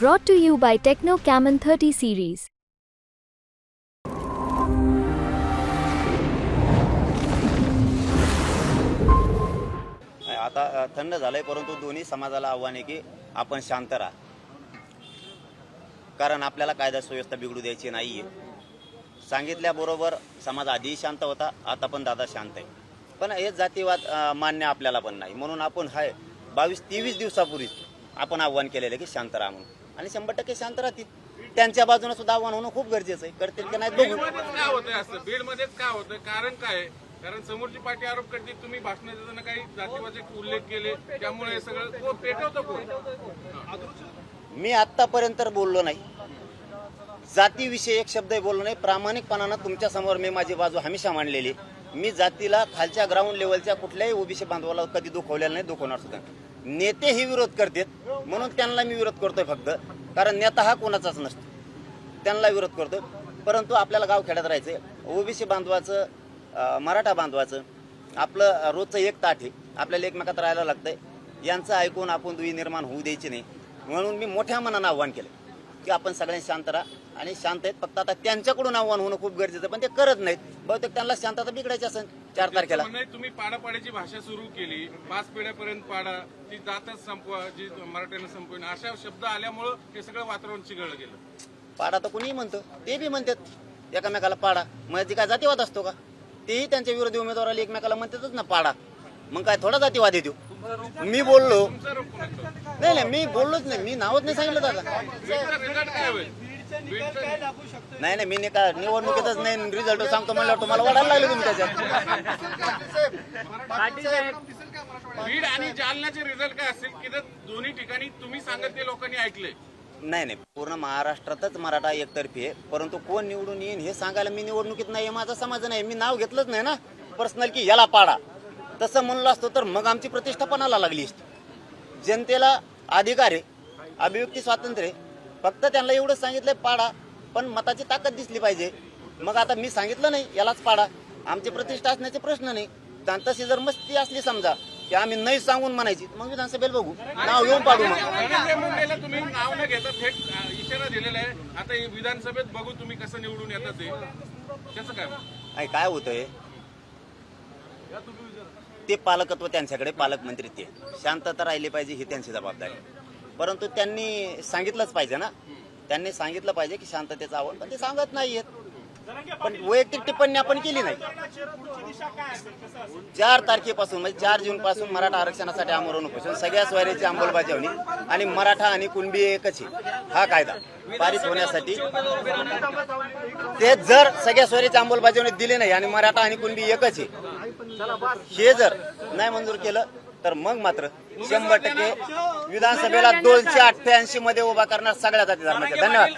Brought to you by Techno Camon 30 series. आता अ, थंड झालंय परंतु दोन्ही समाजाला आव्हान आहे की आपण शांत राहा. कारण आपल्याला कायदा सुव्यवस्था बिघडू द्यायची नाहीये. सांगितल्याबरोबर समाज आधीही शांत होता आता पण दादा शांत आहे. पण हे जातीवाद अ, मान्य आपल्याला पण नाही. म्हणून आपण हाय बावीस तेवीस दिवसापूर्वी आपण आव्हान केलेलं आहे की शांत राहा म्हणून. आणि शंभर टक्के शांत राहतील. त्यांच्या बाजूने सुद्धा आव्हान होणं खूप गरजेचं आहे. करतील की नाही बघू. बीडमध्येच का होतंय असं? बीडमध्येच का होतंय? कारण काय आहे? कारण समोरची पार्टी आरोप करते तुम्ही भाषण देताना काही जातीवाचे उल्लेख केले त्यामुळे हे सगळं कोण? पेटवतं कोण? मी आत्तापर्यंत तर बोललो नाही. जातीविषयी एक शब्द बोललो नाही. प्रामाणिकपणानं तुमच्यासमोर मी माझी बाजू हमेशा मांडलेली मी जातीला खालच्या ग्राउंड लेवलच्या कुठल्याही ओबीसी बांधवाला कधी दुखवलेलं नाही दुखवणार सुद्धा नेते हे विरोध करतात म्हणून त्यांना मी विरोध करतोय फक्त. कारण नेता हा कोणाचाच नसतो. त्यांना विरोध करतो. परंतु आपल्याला गाव खेड्यात राहायचंय. ओबीसी बांधवाचं मराठा बांधवाचं आपलं रोजचं एक ताट आहे. आपल्याला एकमेकात राहायला लागतंय. यांचं ऐकून आपण दुई निर्माण होऊ द्यायची नाही. म्हणून मी मोठ्या मनानं आव्हान केलं की आपण सगळ्यांनी शांत राहा आणि शांत आहेत. फक्त आता त्यांच्याकडून आव्हान होणं खूप गरजेचं पण ते करत नाहीत. बहुतेक त्यांना शांतता बिघडायची असेल. चार तारखेला. म्हणणं आहे, तुम्ही पाडापाड्याची भाषा सुरू केली पाच पिढ्यापर्यंत पाडा ती जातच संपवा जी मराठ्यानं संपवून अशा शब्द आल्यामुळं हे सगळं वातावरण चिघळलं गेलं. पाडा तर कुणीही म्हणतो ते बी म्हणतात एकामेकाला पाडा. म्हणजे काय जातीवाद असतो का? तेही त्यांच्या विरोधी उमेदवाराला एकमेकाला म्हणतातच ना पाडा. मग काय थोडा जातीवाद येतो मी बोललो? नाही नाही मी बोललोच नाही मी नावच नाही सांगितलं दादा. नाही नाही मी नाही का निवडणुकीतच नाही रिझल्ट सांगतो म्हणल्यावर तुम्हाला वाढायला लागले तुम्ही त्याच्यात. बीड आणि जालन्याचे रिझल्ट काय असतील? की दोन्ही ठिकाणी तुम्ही सांगत ते लोकांनी ऐकले. नाही नाही पूर्ण महाराष्ट्रातच मराठा एकतर्फी आहे. परंतु कोण निवडून येईन हे सांगायला मी निवडणुकीत नाही माझा समाज नाही मी नाव घेतलंच नाही ना. पर्सनल की याला पाडा. तसं म्हणलं असतो तर मग आमची प्रतिष्ठा पणाला लागली असती. जनतेला अधिकार आहे अभिव्यक्ती स्वातंत्र्य आहे. फक्त त्यांना एवढंच सांगितलंय पाडा पण मताची ताकद दिसली पाहिजे. मग आता मी सांगितलं नाही यालाच पाडा. आमची प्रतिष्ठा असण्याचे प्रश्न नाही. तशी जर मस्ती असली समजा की आम्ही नाही सांगून म्हणायची मग विधानसभेला बघू. नाव घेऊन पाडू मग. तुम्ही नाव न घेता थेट इशारा दिलेला आहे. आता विधानसभेत बघू तुम्ही कसं निवडून येतात ते. त्याचं काय? आणि काय होतंय? ते पालकत्व त्यांच्याकडे पालकमंत्री ते. शांतता राहिली पाहिजे ही त्यांची जबाबदारी. परंतु त्यांनी सांगितलंच पाहिजे ना. त्यांनी सांगितलं पाहिजे की शांततेचं आव्हान पण ते सांगत नाहीयेत. पण वैयक्तिक टिप्पणी आपण केली नाही. चार तारखेपासून म्हणजे चार जून पासून मराठा आरक्षणासाठी आमरण उपोषण सगळ्या स्वारीची अंमलबजावणी आणि मराठा आणि कुणबी एकच आहे. हा कायदा पारित होण्यासाठी. ते जर सगळ्या स्वरीची अंमलबजावणी दिली नाही आणि मराठा आणि कुणबी एकच आहे हे जर नाही मंजूर केलं तर मग मात्र शंभर टक्के विधानसभेला दोनशे अठ्ठ्याऐंशी मध्ये उभा करणार सगळ्या जाती धर्माच्या धन्यवाद.